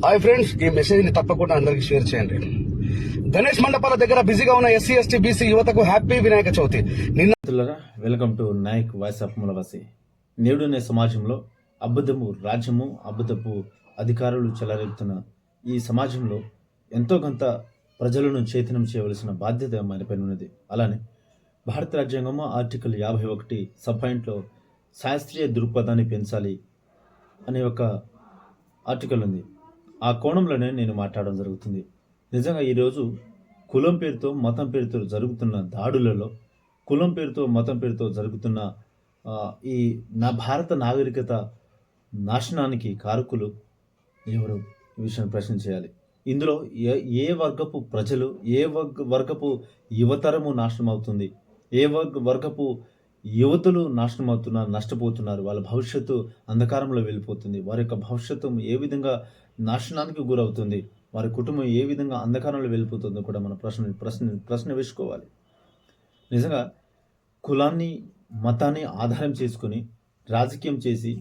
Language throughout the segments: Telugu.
హాయ్ ఫ్రెండ్స్ ఈ మెసేజ్ని తప్పకుండా అందరికి షేర్ చేయండి. గణేష్ మండపాల దగ్గర బిజీగా ఉన్న ఎస్సీ ఎస్టీ బీసీ యువతకు హ్యాపీ వినాయక చవితి. నిన్న welcome to Nayak voice of Mulavasi నేడునే సమాజంలో అబద్ధము రాజ్యము అబద్ధపు అధికారులు చెలరేపుతున్న ఈ సమాజంలో ఎంతో కొంత ప్రజలను చైతన్యం చేయవలసిన బాధ్యత మనపై ఉన్నది. అలానే భారత రాజ్యాంగము ఆర్టికల్ యాభై ఒకటి సబ్ పాయింట్లో శాస్త్రీయ దృక్పథాన్ని పెంచాలి అనే ఒక ఆర్టికల్ ఉంది. ఆ కోణంలోనే నేను మాట్లాడడం జరుగుతుంది. నిజంగా ఈరోజు కులం పేరుతో మతం పేరుతో జరుగుతున్న దాడులలో కులం పేరుతో మతం పేరుతో జరుగుతున్న ఈ నా భారత నాగరికత నాశనానికి కారకులు ఎవరు? ఈ విషయం ప్రశ్న చేయాలి. ఇందులో ఏ ఏ వర్గపు ప్రజలు ఏ వర్గ వర్గపు యువతరము నాశనం అవుతుంది ఏ వర్గ వర్గపు యువతులు నాశనం అవుతున్నారు నష్టపోతున్నారు. వాళ్ళ భవిష్యత్తు అంధకారంలో వెళ్ళిపోతుంది. వారి యొక్క భవిష్యత్తు ఏ విధంగా నాశనానికి గురవుతుంది వారి కుటుంబం ఏ విధంగా అంధకారంలో వెళ్ళిపోతుందో కూడా మన ప్రశ్న ప్రశ్న ప్రశ్న వేసుకోవాలి నిజంగా కులాన్ని మతాన్ని ఆధారం చేసుకొని రాజకీయం చేసి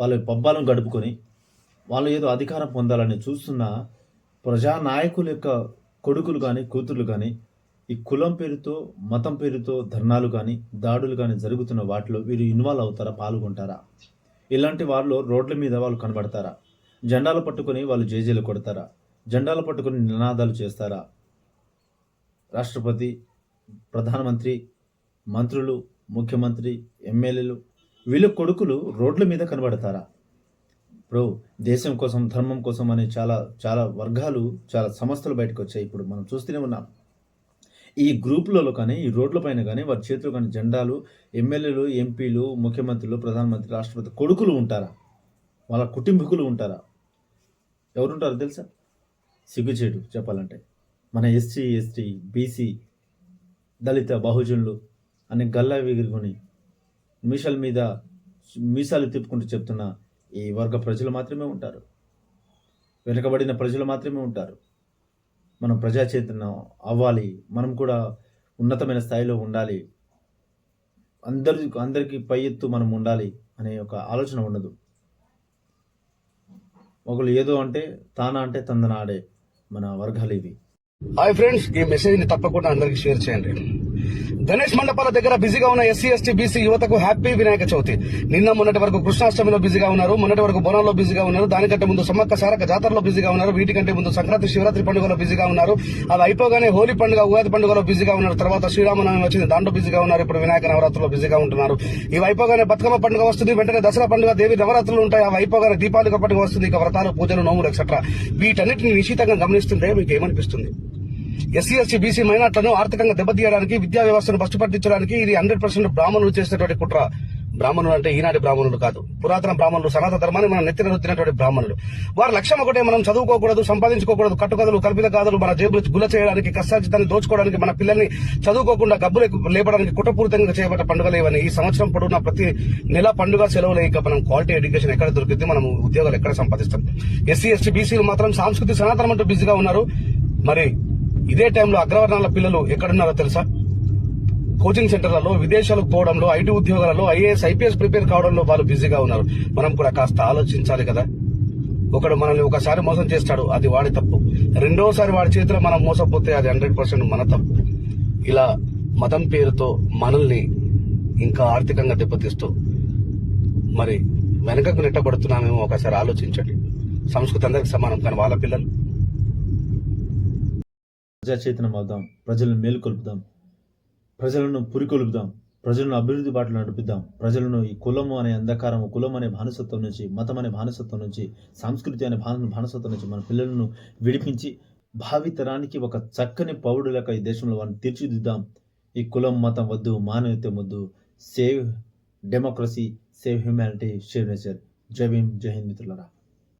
వాళ్ళ పబ్బాలను గడుపుకొని వాళ్ళు ఏదో అధికారం పొందాలని చూస్తున్న ప్రజానాయకుల యొక్క కొడుకులు కానీ కూతుర్లు కానీ ఈ కులం పేరుతో మతం పేరుతో ధర్నాలు కానీ దాడులు కానీ జరుగుతున్న వాటిలో వీరు ఇన్వాల్వ్ అవుతారా పాల్గొంటారా? ఇలాంటి వాళ్ళు రోడ్ల మీద వాళ్ళు కనబడతారా? జెండాలు పట్టుకొని వాళ్ళు జేజీలు కొడతారా? జెండాలు పట్టుకొని నినాదాలు చేస్తారా? రాష్ట్రపతి ప్రధానమంత్రి మంత్రులు ముఖ్యమంత్రి ఎమ్మెల్యేలు వీళ్ళ కొడుకులు రోడ్ల మీద కనబడతారా? ఇప్పుడు దేశం కోసం ధర్మం కోసం అనే చాలా చాలా వర్గాలు చాలా సంస్థలు బయటకు వచ్చాయి. ఇప్పుడు మనం చూస్తూనే ఉన్నాం. ఈ గ్రూపులలో కానీ ఈ రోడ్ల పైన కానీ వారి చేతిలో కానీ జెండాలు ఎమ్మెల్యేలు ఎంపీలు ముఖ్యమంత్రులు ప్రధానమంత్రి రాష్ట్రపతి కొడుకులు ఉంటారా? వాళ్ళ కుటుంబీకులు ఉంటారా? ఎవరుంటారో తెలుసా? సిగ్గుచేటు చెప్పాలంటే. మన ఎస్సీ ఎస్టీ బీసీ దళిత బహుజనులు అనే గల్లా ఎగురుకొని మీసాల మీద మీసాలు తిప్పుకుంటూ చెప్తున్న ఈ వర్గ ప్రజలు మాత్రమే ఉంటారు. వెనుకబడిన ప్రజలు మాత్రమే ఉంటారు. మనం ప్రజా చైతన్యం అవ్వాలి. మనం కూడా ఉన్నతమైన స్థాయిలో ఉండాలి. అందరి అందరికీ పై ఎత్తు మనం ఉండాలి అనే ఒక ఆలోచన ఉండదు. ఒకళ్ళు ఏదో అంటే తానా అంటే తందనాడే మన వర్గాలు ఇవి. హాయ్ ఫ్రెండ్స్ ఈ మెసేజ్ని తప్పకుండా అందరికి షేర్ చేయండి. గణేష్ మండపాల దగ్గర బిజీగా ఉన్న ఎస్సీ ఎస్టీ బీసీ యువతకు హ్యాపీ వినాయక చవితి. నిన్న మొన్నటి వరకు కృష్ణాష్టమిలో బిజీగా ఉన్నారు. మొన్నటి వరకు బోనాల్లో బిజీగా ఉన్నారు. దానికంటే ముందు సమ్మక్క సారక జాతరలో బిజీగా ఉన్నారు. వీటికంటే ముందు సంక్రాంతి శివరాత్రి పండుగలో బిజీగా ఉన్నారు. అది అయిపోగానే హోలీ పండుగ ఉగాది పండుగలో బిజీగా ఉన్నారు. తర్వాత శ్రీరామనవమి వచ్చింది. దాంట్లో బిజీగా ఉన్నారు. ఇప్పుడు వినాయక నవరాత్రుల్లో బిజీగా ఉంటున్నారు. ఇవి అయిపోగానే బతుకమ్మ పండుగ వస్తుంది. వెంటనే దసరా పండుగ దేవి నవరాత్రులు ఉంటాయి. అవి అయిపోగానే దీపావళి పండుగ వస్తుంది. ఇక వ్రతాలు పూజలు నోములు ఎక్సెట్రా వీటన్నిటిని నిశ్చితంగా గమనిస్తుంటే మీకు ఏమనిపిస్తుంది? ఎస్సీ ఎస్టీ బీసీ మైనార్టీలను ఆర్థికంగా దెబ్బతీయడానికి విద్యా వ్యవస్థను బస్టు పట్టించడానికి ఇది హండ్రెడ్ పర్సెంట్ బ్రాహ్మణులు చేసినటువంటి కుట్ర. బ్రాహ్మణులు అంటే ఈనాటి బ్రాహ్మణులు కాదు. పురాతన బ్రాహ్మణులు సనాతన ధర్మాన్ని మనం నెత్తిన రుద్దినటువంటి బ్రాహ్మణులు. వారి లక్ష్యం ఒకటే మనం చదువుకోకూడదు సంపాదించుకోకూడదు కట్టుకథలు కల్పిత కాదులు మన జేబులు గుల చేయడానికి కష్టాజితాన్ని దోచుకోవడానికి మన పిల్లల్ని చదువుకోకుండా గబ్బులు లేపడానికి కుట్రపూరితంగా చేయబడ్డ పండుగలు ఇవన్నీ ఈ సంవత్సరం పొడవునా ప్రతి నెల పండుగ సెలవులు. ఇక మనం క్వాలిటీ ఎడ్యుకేషన్ ఎక్కడ దొరికింది మనం ఉద్యోగాలు ఎక్కడ సంపాదిస్తాం. ఎస్సీ ఎస్టీ బీసీలు మాత్రం సాంస్కృతిక సనాతనం అంటూ బిజీగా ఉన్నారు. మరి ఇదే టైంలో అగ్రవర్ణాల పిల్లలు ఎక్కడున్నారో తెలుసా? కోచింగ్ సెంటర్లలో విదేశాలకు పోవడంలో ఐటీ ఉద్యోగాలలో ఐఏఎస్ ఐపీఎస్ ప్రిపేర్ కావడంలో వాళ్ళు బిజీగా ఉన్నారు. మనం కూడా కాస్త ఆలోచించాలి కదా. ఒకడు మనల్ని ఒకసారి మోసం చేస్తాడు అది వాడి తప్పు. రెండోసారి వాడి చేతిలో మనం మోసపోతే అది హండ్రెడ్ పర్సెంట్ మన తప్పు. ఇలా మతం పేరుతో మనల్ని ఇంకా ఆర్థికంగా దెబ్బతీస్తూ మరి వెనకకు నెట్టబడుతున్నామేమో ఒకసారి ఆలోచించండి. సంస్కృతి అందరికి సమానం కానీ వాళ్ళ పిల్లలు ప్రజా చైతన్యం అవుదాం ప్రజలను మేలుకొల్పుదాం ప్రజలను పురికొల్పుదాం ప్రజలను అభివృద్ధి బాటలు నడిపిద్దాం ప్రజలను ఈ కులము అనే అంధకారము కులం అనే భానుసత్వం నుంచి మతం అనే భానుసత్వం నుంచి సంస్కృతి అనే బాన బానిసత్వం నుంచి మన పిల్లలను విడిపించి భావితరానికి ఒక చక్కని పౌరులక ఈ దేశంలో వారిని తీర్చిదిద్దాం. ఈ కులం మతం వద్దు మానవీయత వద్దు. Save democracy save humanity save nature Jai Bhim Jai Hind మిత్రులరా.